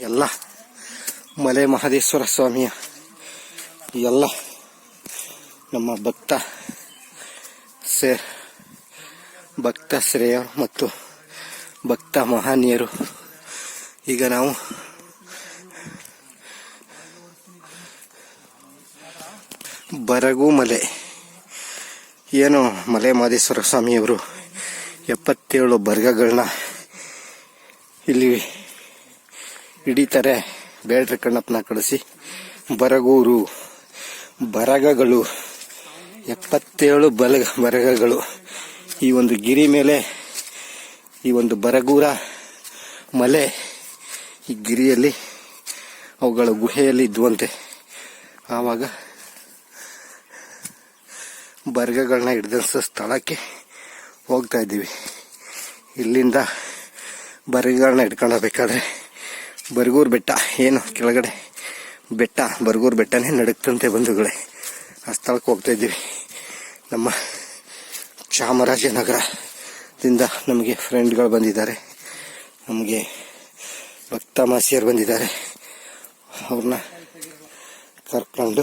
ಎಲ್ಲ ಮಲೆ ಮಹದೇಶ್ವರ ಸ್ವಾಮಿಯ ಎಲ್ಲ ನಮ್ಮ ಭಕ್ತ ಸೇ ಭಕ್ತ ಶ್ರೇಯ ಮತ್ತು ಭಕ್ತ ಮಹನೀಯರು. ಈಗ ನಾವು ಬರಗು ಮಲೆ ಏನು ಮಲೆ ಮಹದೇಶ್ವರ ಸ್ವಾಮಿಯವರು ಎಪ್ಪತ್ತೇಳು ಬರ್ಗಗಳನ್ನ ಇಲ್ಲಿ ಹಿಡಿತಾರೆ. ಬೇಡ್ರಿ ಕಣ್ಣಪ್ಪನ ಕಳಿಸಿ. ಬರಗೂರು. ಬರಗಗಳು. ಎಪ್ಪತ್ತೇಳು ಬಲಗ ಬರಗಗಳು. ಈ ಒಂದು ಗಿರಿ ಮೇಲೆ, ಈ ಒಂದು ಬರಗೂರ ಮಲೆ ಈ ಗಿರಿಯಲ್ಲಿ, ಅವುಗಳ ಗುಹೆಯಲ್ಲಿ ಇದ್ದುವಂತೆ. ಆವಾಗ ಬರ್ಗಗಳನ್ನ ಹಿಡಿದಂಥ ಸ್ಥಳಕ್ಕೆ ಹೋಗ್ತಾ ಇದ್ದೀವಿ. ಇಲ್ಲಿಂದ ಬರ್ಗಗಳನ್ನ ಹಿಡ್ಕೊಂಡು ಹೋಗ್ಬೇಕಾದ್ರೆ ಬರ್ಗೂರು ಬೆಟ್ಟ, ಏನು ಕೆಳಗಡೆ ಬೆಟ್ಟ, ಬರ್ಗೂರು ಬೆಟ್ಟನೇ ನಡುಕ್ತಂತೆ ಬಂಧುಗಳೇ. ಆ ಸ್ಥಳಕ್ಕೆ ಹೋಗ್ತಾ ಇದ್ದೀವಿ. ನಮ್ಮ ಚಾಮರಾಜನಗರದಿಂದ ನಮಗೆ ಫ್ರೆಂಡ್ಗಳು ಬಂದಿದ್ದಾರೆ. ನಮಗೆ ಭಕ್ತ ಮಾಸಿಯರು ಬಂದಿದ್ದಾರೆ. ಅವ್ರನ್ನ ಕರ್ಕೊಂಡು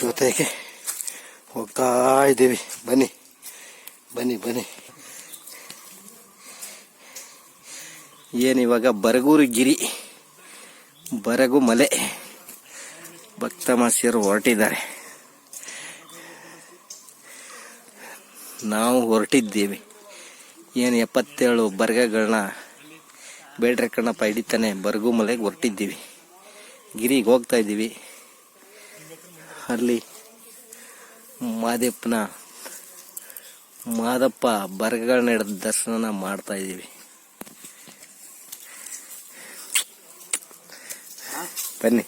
ಜೊತೆಗೆ ಹೋಗ್ತಾ ಇದ್ದೀವಿ. ಬನ್ನಿ ಬನ್ನಿ ಬನ್ನಿ. ಏನಿವಾಗ? ಬರಗೂರು ಗಿರಿ. ಬರಗು ಮಲೆ. ಭಕ್ತ ಮಾಸಿಯರು ಹೊರಟಿದ್ದಾರೆ. ನಾವು ಹೊರಟಿದ್ದೀವಿ. ಏನು ಎಪ್ಪತ್ತೇಳು ಬರ್ಗಗಳನ್ನ ಬೇಡ್ರೆ ಕಣ್ಣಪ್ಪ ಹಿಡಿತಾನೆ ಬರಗು ಮಲೆಗೆ ಹೊರಟಿದ್ದೀವಿ. ಗಿರಿಗೆ ಹೋಗ್ತಾ ಇದ್ದೀವಿ. ಅಲ್ಲಿ ಮಾದೇಪ್ಪನ ಮಾದಪ್ಪ ಬರ್ಗಗಳನ್ನ ಹಿಡಿದ ದರ್ಶನ ಮಾಡ್ತಾ ಇದ್ದೀವಿ. ಬನ್ನಿ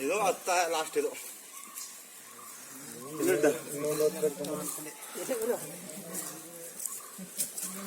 ಇದು ಹತ್ತ ಲಾಸ್ಟ್ ಇದು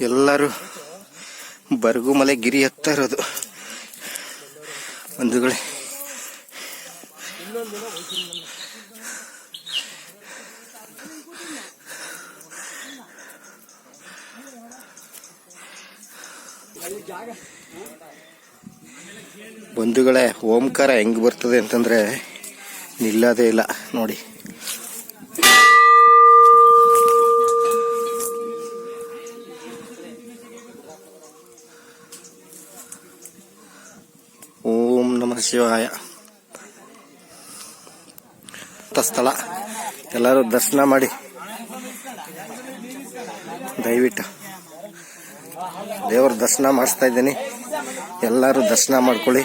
ಎಲ್ಲರೂ ಬರಗುಮಲೆ ಗಿರಿ ಹತ್ತಾ ಇರೋದು. ಬಂಧುಗಳೇ. ಬಂಧುಗಳೇ ಓಂಕಾರ ಹೆಂಗ್ ಬರ್ತದೆ ಅಂತಂದ್ರೆ ನಿಲ್ಲದೇ ಇಲ್ಲ ನೋಡಿ. ಶಿವಾಯ. ಸ್ಥಳ. ಎಲ್ಲರೂ ದರ್ಶನ ಮಾಡಿ. ದಯವಿಟ್ಟು. ದೇವರ ದರ್ಶನ ಮಾಡಿಸ್ತಾ ಇದ್ದೀನಿ. ಎಲ್ಲರೂ ದರ್ಶನ ಮಾಡ್ಕೊಳ್ಳಿ.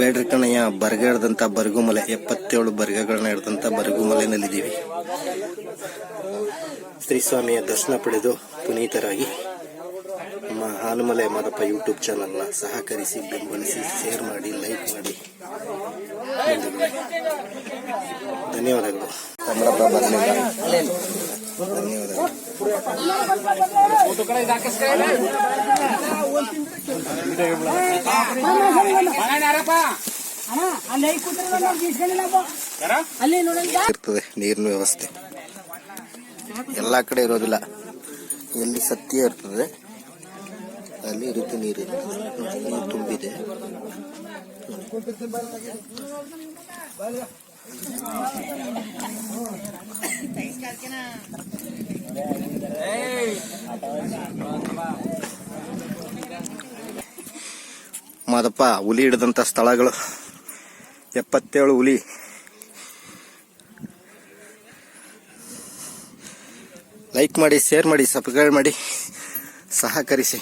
ಬೇಡ್ರಿ ಕಣಯ್ಯ ಬರ್ಗ ಹಿಡ್ದಂತ ಬರಗುಮಲೆ, ಎಪ್ಪತ್ತೇಳು ಬರ್ಗಗಳನ್ನ ಹಿಡ್ದಂತ ಶ್ರೀ ಸ್ವಾಮಿಯ ದರ್ಶನ ಪಡೆದು ಪುನೀತರಾಗಿ ನಮ್ಮ ಹಾನುಮಲೆ ಮಾದಪ್ಪ ಯೂಟ್ಯೂಬ್ ಚಾನಲ್ನ ಸಹಕರಿಸಿ ಬೆಂಬಲಿಸಿ, ಶೇರ್ ಮಾಡಿ, ಲೈಕ್ ಮಾಡಿ. ಧನ್ಯವಾದಗಳು. ಧನ್ಯವಾದಗಳು. ಇರ್ತದೆ ನೀರಿನ ವ್ಯವಸ್ಥೆ. ಎಲ್ಲ ಕಡೆ ಇರೋದಿಲ್ಲ. ಎಲ್ಲಿ ಸತ್ಯ ಇರ್ತದೆ ಅಲ್ಲಿ ಇರುತ್ತೆ ನೀರು. ನೀರು ತುಂಬಿದೆ. ಮಾದಪ್ಪ ಹುಲಿ ಹಿಡಿದಂತ ಸ್ಥಳಗಳು. ಎಪ್ಪತ್ತೇಳು ಹುಲಿ. ಲೈಕ್ ಮಾಡಿ ಶೇರ್ ಮಾಡಿ ಸಬ್ಸ್ಕ್ರೈಬ್ ಮಾಡಿ. ಸಹಕರಿಸಿ.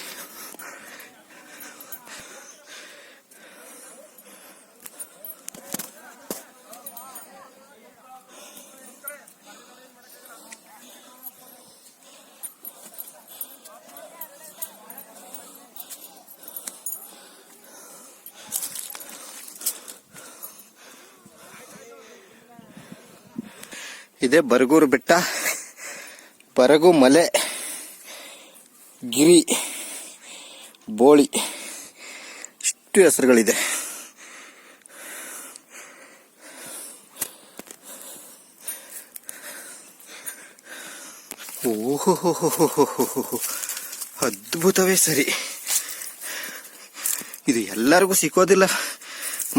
ಇದೇ, ಬರಗೂರು ಬೆಟ್ಟ, ಬರಗು ಮಲೆ, ಗಿರಿ, ಬೋಳಿ, ಇಷ್ಟು ಹೆಸರುಗಳಿದೆ. ಓಹೋ ಅದ್ಭುತವೇ ಸರಿ. ಇದು ಎಲ್ಲರಿಗೂ ಸಿಕ್ಕೋದಿಲ್ಲ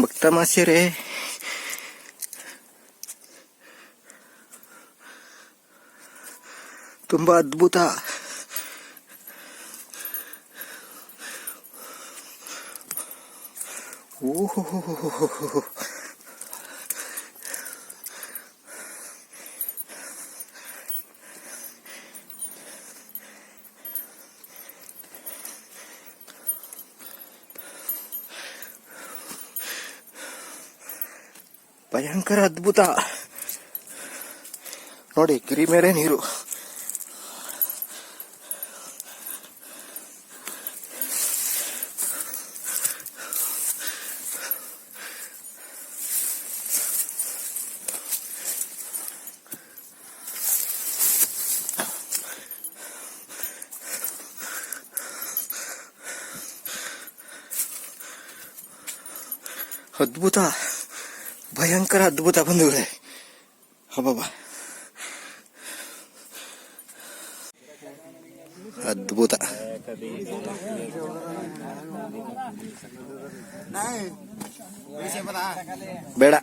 ಭಕ್ತ ಮಾಸ್ಯರೇ ತುಂಬಾ ಅದ್ಭುತ. ಓಹೋ ಭಯಂಕರ ಅದ್ಭುತ. ನೋಡಿ ಕಿರಿ ಮೇಲೆ ನೀರು. ಅದ್ಭುತ ಭಯಂಕರ ಅದ್ಭುತ ಬಂಧುಗಳೇ. ಹಬ್ಬಬ್ಬ ಅದ್ಭುತ. ಬೇಡ.